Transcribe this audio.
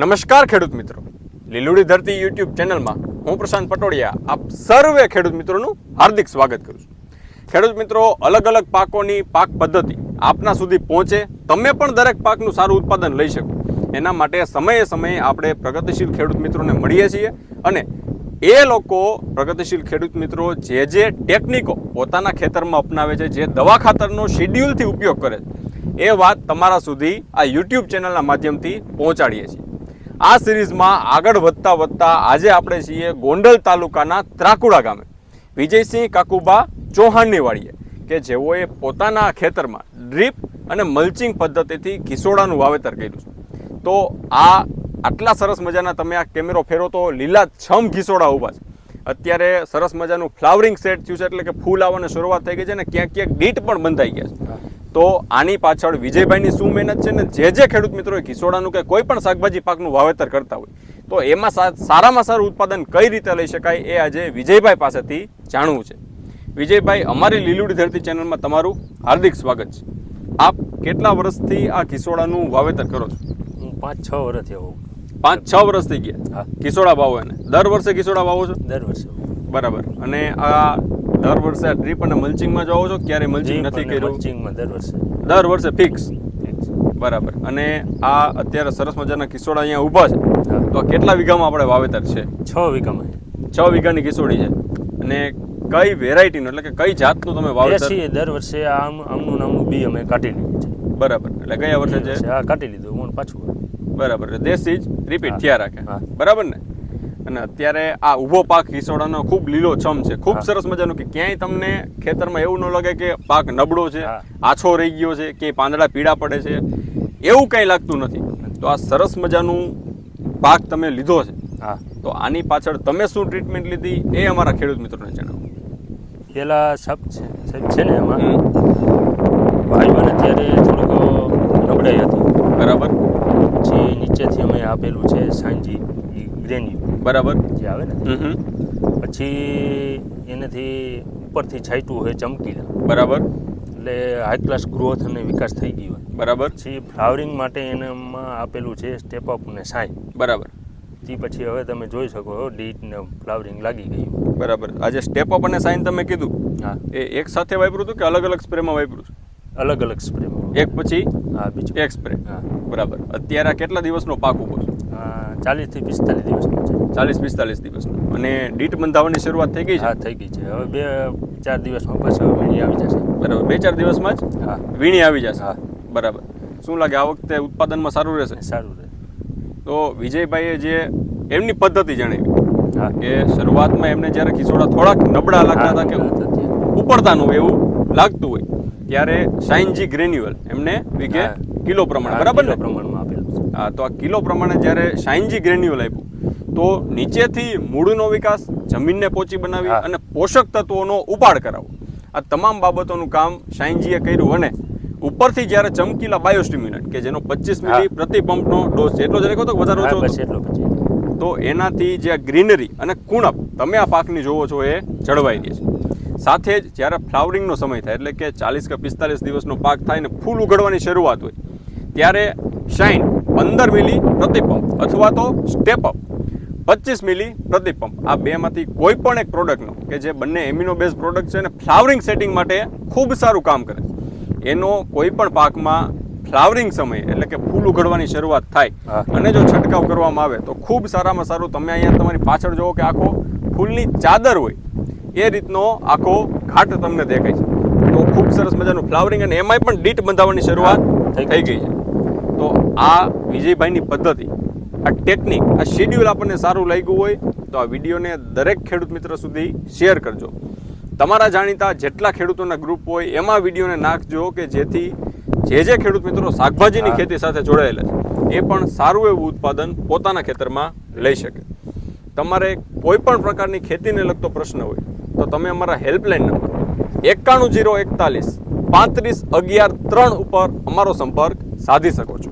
નમસ્કાર ખેડૂત મિત્રો. લીલુડી ધરતી યુટ્યુબ ચેનલમાં હું પ્રશાંત પટોડિયા આપ સર્વે ખેડૂત મિત્રોનું હાર્દિક સ્વાગત કરું છું. ખેડૂત મિત્રો, અલગ અલગ પાકોની પાક પદ્ધતિ આપના સુધી પહોંચે, તમે પણ દરેક પાકનું સારું ઉત્પાદન લઈ શકો. એના માટે સમયે સમયે આપણે પ્રગતિશીલ ખેડૂત મિત્રોને મળીએ છીએ અને એ લોકો, પ્રગતિશીલ ખેડૂત મિત્રો, જે જે ટેકનિકો પોતાના ખેતરમાં અપનાવે છે, જે દવા ખાતરનો શિડ્યુલથી ઉપયોગ કરે છે, એ વાત તમારા સુધી આ યુટ્યુબ ચેનલના માધ્યમથી પહોંચાડીએ છીએ. આ સિરીઝમાં આગળ વધતા વધતા આજે આપણે છીએ ગોંડલ તાલુકાના ત્રાકુડા ગામે. વિજયસિંહ કાકુબા ચૌહાણની વાડીએ કે જેઓએ પોતાના ખેતરમાં ડ્રીપ અને મલ્ચિંગ પદ્ધતિથી ઘીસોડાનું વાવેતર કર્યું છે. તો આ આટલા સરસ મજાના તમે આ કેમેરો ફેરો તો લીલા છમ ઘીસોડા ઊભા છે. અત્યારે સરસ મજાનું ફ્લાવરિંગ સેટ થયું છે એટલે કે ફૂલ આવવાની શરૂઆત થઈ ગઈ છે અને ક્યાંક ક્યાંક ડીટ પણ બંધાઈ ગયા છે. તો આની પાછળ વિજયભાઈની શું મહેનત છે ને જે જે ખેડૂત મિત્રોએ કિસોડાનું કે કોઈ પણ શાકભાજી પાકનું વાવેતર કરતા હોય તો એમાં સારામાં સારું ઉત્પાદન કઈ રીતે લઈ શકાય એ આજે વિજયભાઈ પાસેથી જાણવું છે. વિજયભાઈ અમારી લીલુડી ધરતી ચેનલમાં તમારું હાર્દિક સ્વાગત છે. આપ કેટલા વર્ષથી આ કિસોડાનું વાવેતર કરો છો? હું પાંચ છ વર્ષથી આવું. પાંચ છ વર્ષથી ગયા. કિસોડા વાવો એને. દર વર્ષે કિસોડા વાવો છો? દર વર્ષે. બરાબર. અને આ દર વર્ષે આ ડ્રીપ અને મલ્ચિંગમાં જ વાવો છો ક્યારે મલ્ચિંગ નથી કર્યું. મલ્ચિંગમાં દર વર્ષે. દર વર્ષે ફિક્સ બરાબર. અને આ અત્યારે સરસ મજાના કિસોડા અહીંયા ઊભા છે. તો કેટલા વીઘામાં આપણે વાવેતર છે? છ વીઘામાં છ. વીઘાની કિસોડી છે. અને કઈ વેરાયટીનું એટલે કે કઈ જાતનું તમે વાવેતર? છે દર વર્ષે આમ આમનું નામનું બી અમે કાઢી લીધું છે. બરાબર. એટલે ગયા વર્ષે છે? હા કાઢી લીધું હું પાછું. બરાબર. દેશી જ રિપીટ થયા રાખે. બરાબર ને? અને અત્યારે આ ઊભો પાક હિસોડાનો ખૂબ લીલો છમ છે. ખૂબ સરસ મજાનું કે ક્યાંય તમને ખેતરમાં એવું ન લાગે કે પાક નબળો છે આછો રહી ગયો છે કે પાંદડા પીળા પડે છે એવું કંઈ લાગતું નથી. તો આ સરસ મજાનું પાક તમે લીધો છે. હા. તો આની પાછળ તમે શું ટ્રીટમેન્ટ લીધી એ અમારા ખેડૂત મિત્રોને જણાવો. પેલા સબ છે સબ છે ને એમાં. ભાઈઓને અત્યારે થોડુંક નબળાઈ હતી. બરાબર. પછી નીચેથી અમે આપેલું છે સાંજી ગ્રેન્યુ. બરાબર? જે આવે ને. પછી એનાથી ઉપરથી છાંટ્યું હોય ચમકીલા. બરાબર. એટલે હાઈ ક્લાસ ગ્રોથ અને વિકાસ થઈ ગયો. હોય બરાબર. પછી ફ્લાવરિંગ માટે એનામાં આપેલું છે સ્ટેપ અપ ને સાઈ બરાબર. તે પછી હવે તમે જોઈ શકો છો ડીટ ને ફ્લાવરિંગ લાગી ગયું. બરાબર. આજે સ્ટેપ અપ અને સાઇન તમે કીધું. હા. એ એક સાથે વાપર્યું હતું કે અલગ અલગ સ્પ્રેમાં વાપર્યું છે? અલગ અલગ સ્પ્રેમાં એક પછી હા બીજું. એક સ્પ્રે હા. બરાબર. અત્યારે આ કેટલા દિવસનો પાક ઊભો છે? ચાલીસથી પિસ્તાલીસ દિવસમાં છે. ચાલીસ પિસ્તાલીસ દિવસનું. અને ડીટ બંધાવવાની શરૂઆત થઈ ગઈ છે? હા થઈ ગઈ છે. હવે બે ચાર દિવસમાં પાછા વીણી આવી જશે. બરાબર. બે ચાર દિવસમાં જ? હા. વીણી આવી જશે? હા. બરાબર. શું લાગે આ વખતે ઉત્પાદનમાં સારું રહેશે? સારું રહે. તો વિજયભાઈએ જે એમની પદ્ધતિ જણાવી હા. કે શરૂઆતમાં એમને જ્યારે ખીસોડા થોડાક નબળા લાગતા હતા કે હા, ઉપડતા ન હોય એવું લાગતું હોય ત્યારે સાઇનજી ગ્રેન્યુઅલ એમને હા. કિલો પ્રમાણે. બરાબર ને? પ્રમાણમાં. તો આ કિલો પ્રમાણે જ્યારે શાઇનજી ગ્રેન્યુઅલ આપ્યું તો નીચેથી મૂળનો વિકાસ જમીનને પોચી બનાવી અને પોષક તત્વોનો ઉપાડ કરાવવો આ તમામ બાબતોનું કામ શાઇનજીએ કર્યું અને ઉપરથી જ્યારે ચમકીલા બાયોસ્ટિમ્યુલન્ટ કે જેનો પચીસ. મિલી પ્રતિ પંપનો ડોઝ એટલો જ રાખ્યો હતો વધારે ઓછો તો એનાથી જે ગ્રીનરી અને કુણપ તમે આ પાકની જોવો છો એ જળવાઈ રહી છે. સાથે જ જ્યારે ફ્લાવરિંગનો સમય થાય એટલે કે ચાલીસ કે પિસ્તાલીસ દિવસનો પાક થાય ને ફૂલ ઉગડવાની શરૂઆત હોય ત્યારે શાઇન પંદર મિલી પ્રતિપંપ અથવા તો સ્ટેપઅપ પચીસ મિલી પ્રતિપંપ. આ બેમાંથી કોઈ પણ એક પ્રોડક્ટનો કે જે બંને એમિનો બેઝ પ્રોડક્ટ છે અને ફ્લાવરિંગ સેટિંગ માટે ખૂબ સારું કામ કરે. છે એનો કોઈ પણ પાકમાં ફ્લાવરિંગ સમયે એટલે કે ફૂલ ઉઘડવાની શરૂઆત થાય અને જો છંટકાવ કરવામાં આવે તો ખૂબ સારામાં સારું તમે અહીંયા તમારી પાછળ જુઓ કે આખો ફૂલની ચાદર હોય એ રીતનો આખો ઘાટ તમને દેખાય છે. તો ખૂબ સરસ મજાનું ફ્લાવરિંગ અને એમાંય પણ ડીટ બંધાવવાની શરૂઆત થઈ ગઈ છે. આ વિજયભાઈની પદ્ધતિ આ ટેકનિક આ શેડ્યુલ આપણને સારું લાગ્યું હોય તો આ વિડીયોને દરેક ખેડૂત મિત્ર સુધી શેર કરજો. તમારા જાણીતા જેટલા ખેડૂતોના ગ્રુપ હોય એમાં વિડીયોને નાખજો કે જેથી જે જે ખેડૂત મિત્રો શાકભાજીની ખેતી સાથે જોડાયેલા છે એ પણ સારું એવું ઉત્પાદન પોતાના ખેતરમાં લઈ શકે. તમારે કોઈ પણ પ્રકારની ખેતીને લગતો પ્રશ્ન હોય તો તમે અમારા હેલ્પલાઇન નંબર એકાણું જીરો એકતાલીસ પાંત્રીસ અગિયાર ત્રણ ઉપર અમારો સંપર્ક સાધી શકો છો.